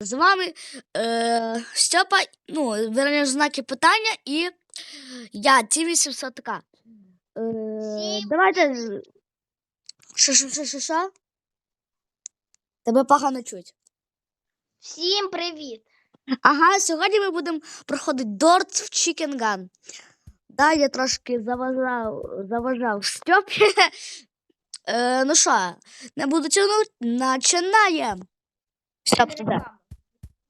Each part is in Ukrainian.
З вами е, Степа, ну, верніше, знаки питання і я, Тімі 700 Е, давайте. Що, що, що, що, що? Тебе погано чуть. Всім привіт! Ага, сьогодні ми будемо проходити Дорт в Chicken Gun. Да, я трошки заважав, заважав Степі. Е, ну що, не буду тягнути, починаємо. Де? Реклама.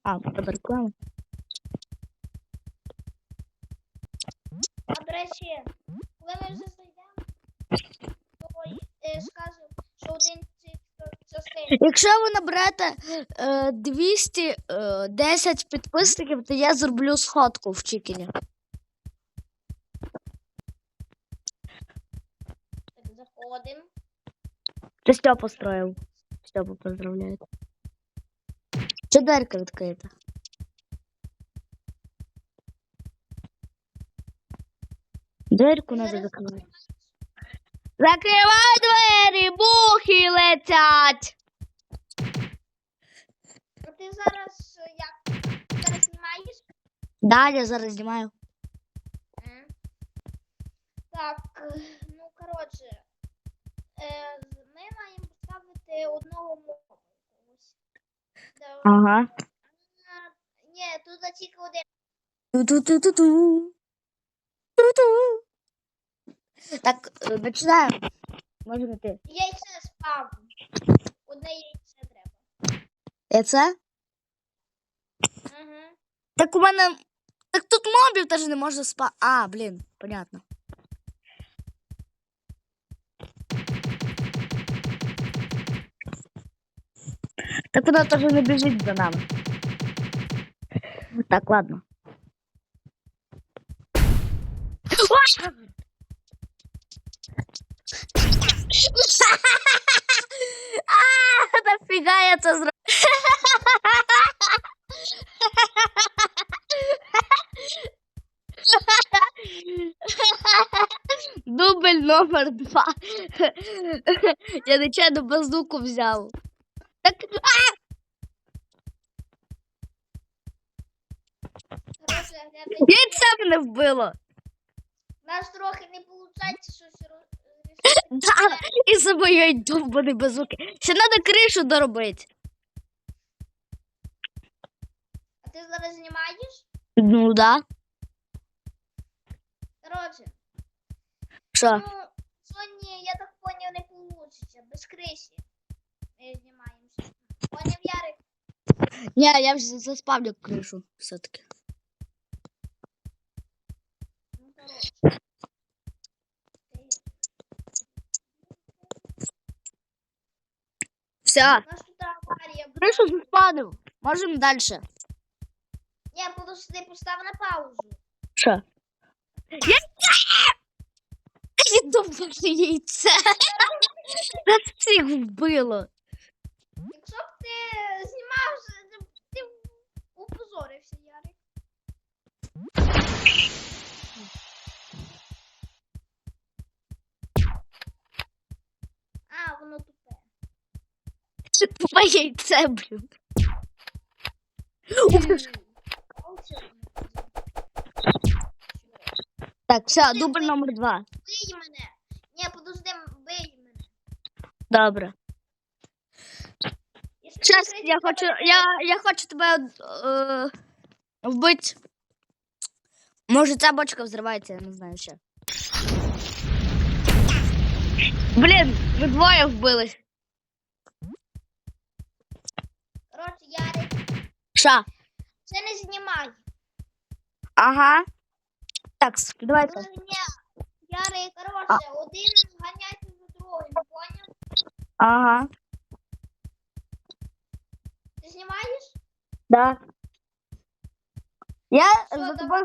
А, тебе реклама. А до речі, коли ми вже зайдемо, то е, скажу, що один цих частин. Якщо ви наберете е, 210 підписників, то я зроблю сходку в Чікені. Так, заходимо. Це Степа построїв. Степа поздравляю. Чи дверка відкрита? Дверку треба Зараз закривати. Закривай двері, мухи летять! А ти зараз е, як? Зараз знімаєш? Да, я зараз знімаю. М. Так, е, ну коротше, е, ми маємо поставити одного Ага. Ні, тут тільки один. Ту-ту-ту-ту-ту. Ту-ту. Так, е, починаємо. Можемо ти. Яйце спав. Одне яйце треба. І це? Угу. Так у мене. Так тут мобів теж не можна спа. А, блін, понятно. Так вона теж не біжить за нами. Так, ладно. А, нафіга я це зробив? Дубль номер два. Я нечайно базуку взяв. Так, глядачі, яйце мене вбило. нас трохи не виходить щось Да, і за моєї довбаної базуки. Ще треба кришу доробити. А ти зараз знімаєш? Ну да. Коротше, Що? ну, сьогодні, я так поняв, не вийде. Без криші. Знімаємося. Поняв, Ярик? Ні, я вже заспавлю кришу все-таки. Ну, Все, У нас тут аварія була. кришу заспавнив. Можемо далі. Ні, подожди, постав на паузу. Що? Я думав, що яйце. Нас всіх вбило. Це тупе яйце, блін. Так, все, дубль номер два. Бий мене. Ні, подожди, бий мене. Добре. Сейчас я хочу, я, я хочу тебе е, вбити. Може ця бочка взривається, я не знаю ще. Блін, ви двоє вбились. Коротше, Ярик, Ша. це не знімай. Ага. Так, с- давайте. Ну, ні. Ярик, коротше, один ганяйте за другим, поняв? Ага. Ти знімаєш? Да. Я Що, за давай. тобою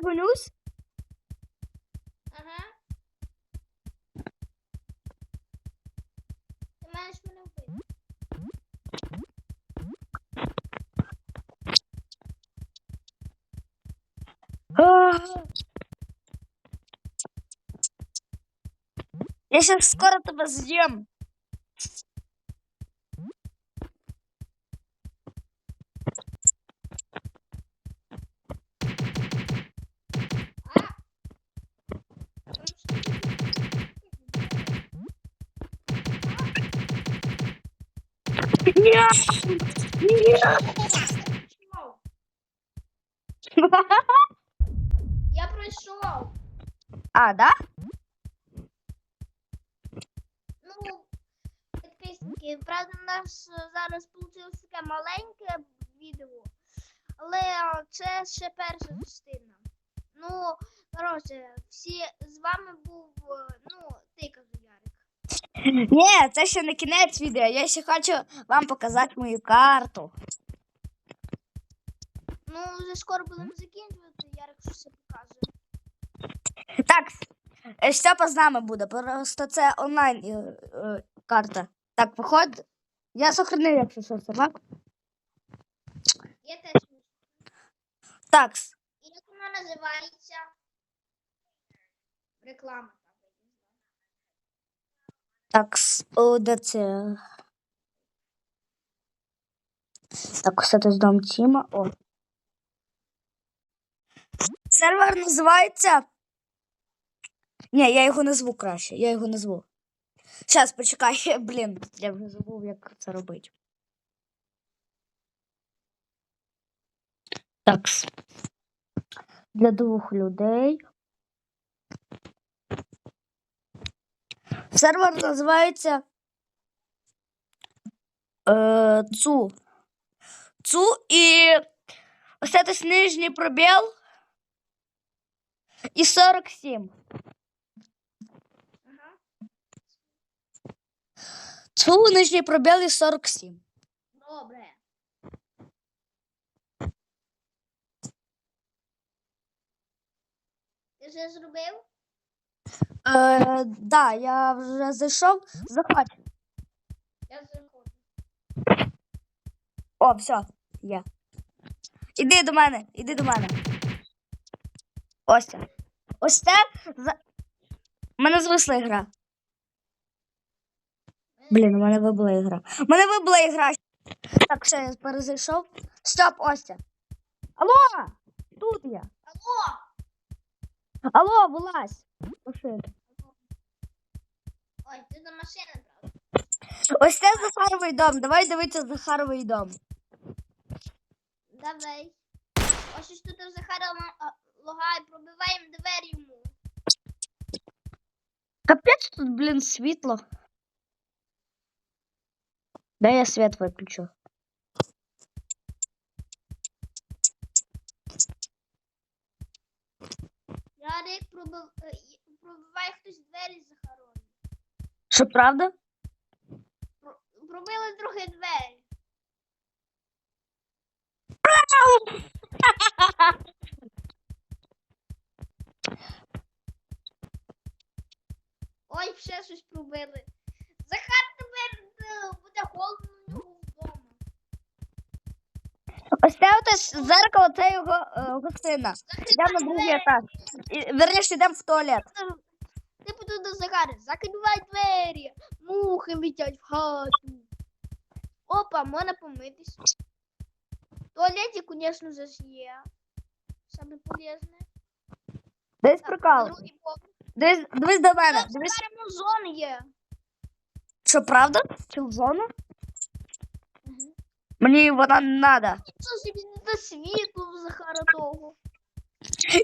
Я сейчас скоро тебя съем. Нет! Нет! Я прошел. А, да? Правда, у нас зараз вийшло таке маленьке відео, але це ще перша частина. Ну, коротше, всі з вами був, е, ну, ти кажу, Ярик. Ні, це ще не кінець відео. Я ще хочу вам показати мою карту. Ну, вже скоро будемо закінчувати, Ярик щось показує. Так, Степа з нами буде, просто це онлайн е, е, карта. Так, виходь. Я сохранив, якщо що, це так? Я теж Так, І як вона називається? Реклама так, о, де це? Так, все тут дом Тіма. О. Сервер називається. Ні, я його назву краще. Я його назву. Зараз, почекай, блін, я вже забув, як це робити. Так. Для двох людей. Сервер називається е, ЦУ. ЦУ і ось це нижній пробіл і 47. ЦУ, нижній пробіл і 47. Добре. Ти вже зробив? Е, да, я вже зайшов. Заходь. Я заходжу. О, все, є. Іди до мене, іди до мене. Ось це. Ось це. За... У мене звисла ігра. Блін, у мене вибула ігра. У мене вибула ігра. Так, все, я перезайшов. Стоп, це. Алло! Тут я. Алло! Алло, вилазь. Машина. Ой, ти до машини, правда? Ось це Захаровий дом. Давай дивитися Захаровий дом. Давай. Ось щось тут у Захара ла- лагає, пробиваємо двері йому. Капець тут, блін, світло. Дай я світ виключу. Ярик пробив, і- пробиває хтось двері з Захарою. Що правда? Пробили другі двері. Ой, ще щось пробили. Ось зеркало, це його е, гостина. Йдемо на другий етаж. Верніше, йдемо в туалет. Ти буду до Захара. Закривай двері. Мухи летять в хату. Опа, можна помитись. В туалеті, звісно же, є. Саме полезне. Десь другий. Дивись, дивись до мене. Дивись. Захара є. Що правда? Чи зона? Угу. Мені вона треба. Що собі не до світло в Захара того.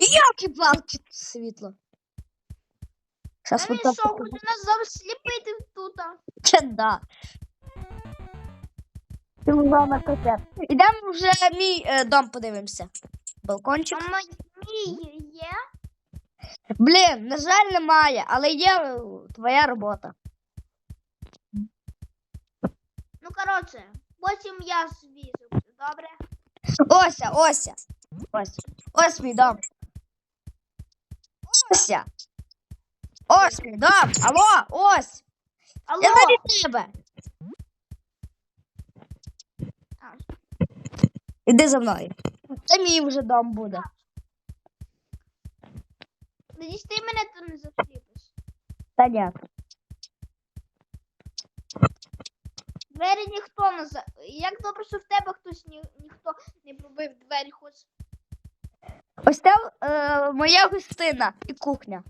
Ялки-палки, світло. Зараз він фото що, хоче нас засліпити тут? Чи да. Ти зона капець. Ідемо вже мій е, дом подивимося. Балкончик. А мій є? Блін, на жаль, немає, але є е, твоя робота. Ну, коротше, потім я собі зроблю, добре? Ося, Ося. Ось. Ось мій дом. Ося. Ось мій дом. Алло, ось. Алло! Я навіть тебе. Іди за мною. Це мій вже дом буде. Надіюсь, ти мене тут не засліпиш. Та ні. Двері ніхто не за. Як добре, що в тебе хтось ні... ніхто не пробив двері хоч. Ось це е, моя гостина і кухня.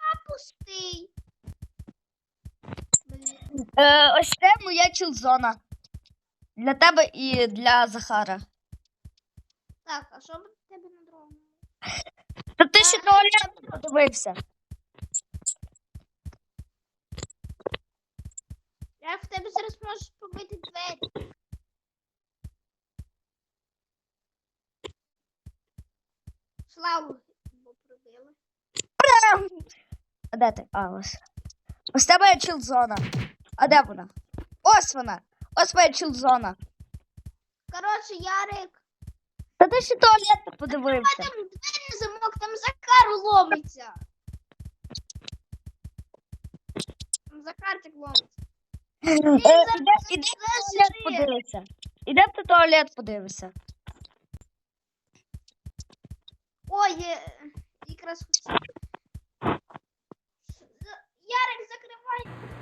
А пустий. Е, ось це моя чилзона. Для тебе і для Захара. Так, а що буде тебе на другому? Ти ще туалет подивився. Як в тебе зараз можеш побити двері? Славу бо пробили. А де ти? А, ось. Ось тебе є. А де вона? Ось вона. Ось моя чілзона. Коротше, Ярик, Та ти ще туалет подивився. там двері замок, там Захар ломиться. Там Захарчик ломиться. Е, Іде, туалет подивися. Іде в туалет подивися. Ой, е, якраз хотів. Ярик, закривай.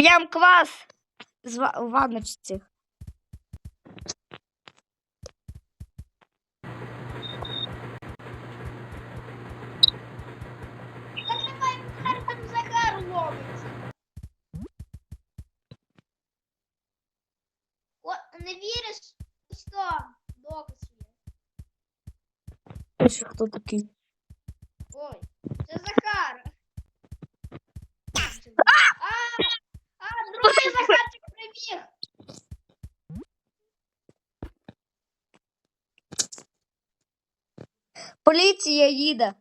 П'ям квас з ва- у ванночці. Закривай двері, там Захар ломиться. О, не віриш? Ось то, доказ є. Ти що, хто такий? Поліція їде.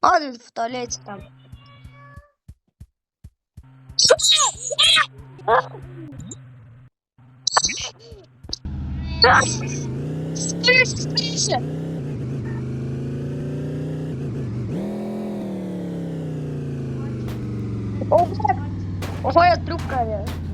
А, він в туалеті там. Скоріше, скоріше. Ого, ого, я трубка. я не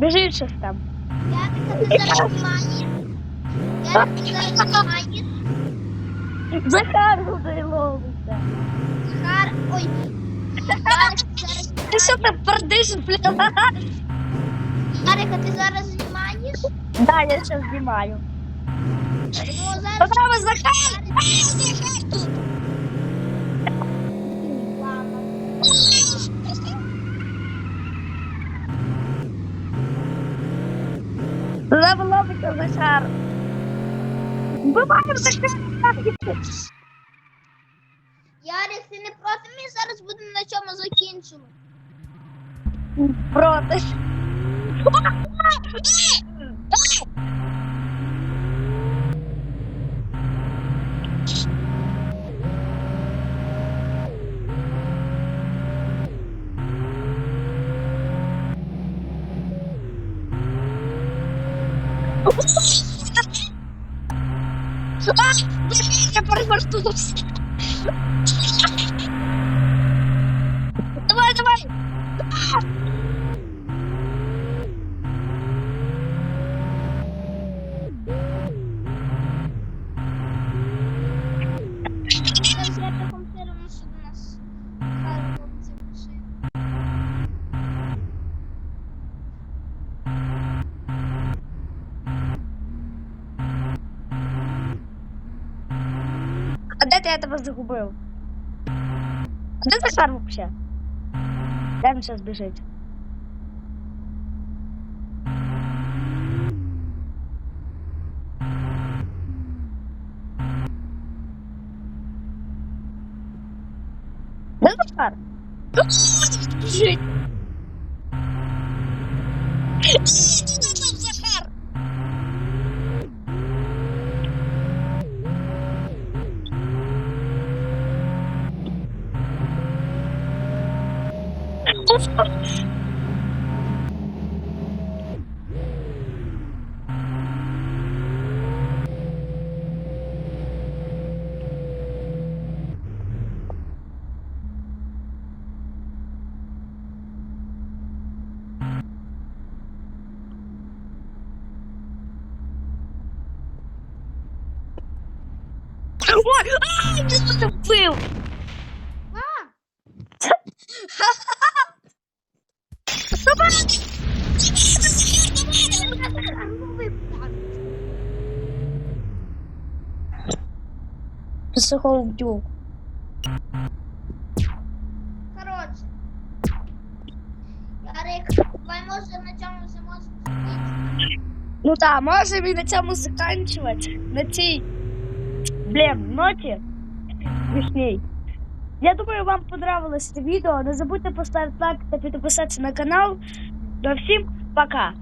Біжи щось там. Зараз знімаєш? Ярик, ти зараз? Захар туди ловиться. Захар, ой. Ти зараз Ти що ти пердиш, блін? Ярик, а ти зараз знімаєш? Да, я зараз знімаю. Ну, зараз... Потім Захар! Захар тут! Ловиться Захар. Буваємо Захар! Ярик, ти не проти? Ми зараз будемо на чому закінчувати. Проти. どうしよう。やばいやば А де ти я тебе загубив? А де Захар вообще? Де він зараз біжить? Де Захар? Біжить. Туди Ой, а, ти затопив! А! Психовдюк. Коротше. Ярик, давай може на цьому все можемо зупинити. Ну так, можемо і на цьому закінчувати. На цій, блін, ноті вишній. Я думаю, вам понравилось це відео. Не забудьте поставити лайк та підписатися на канал. Ну, всім пока!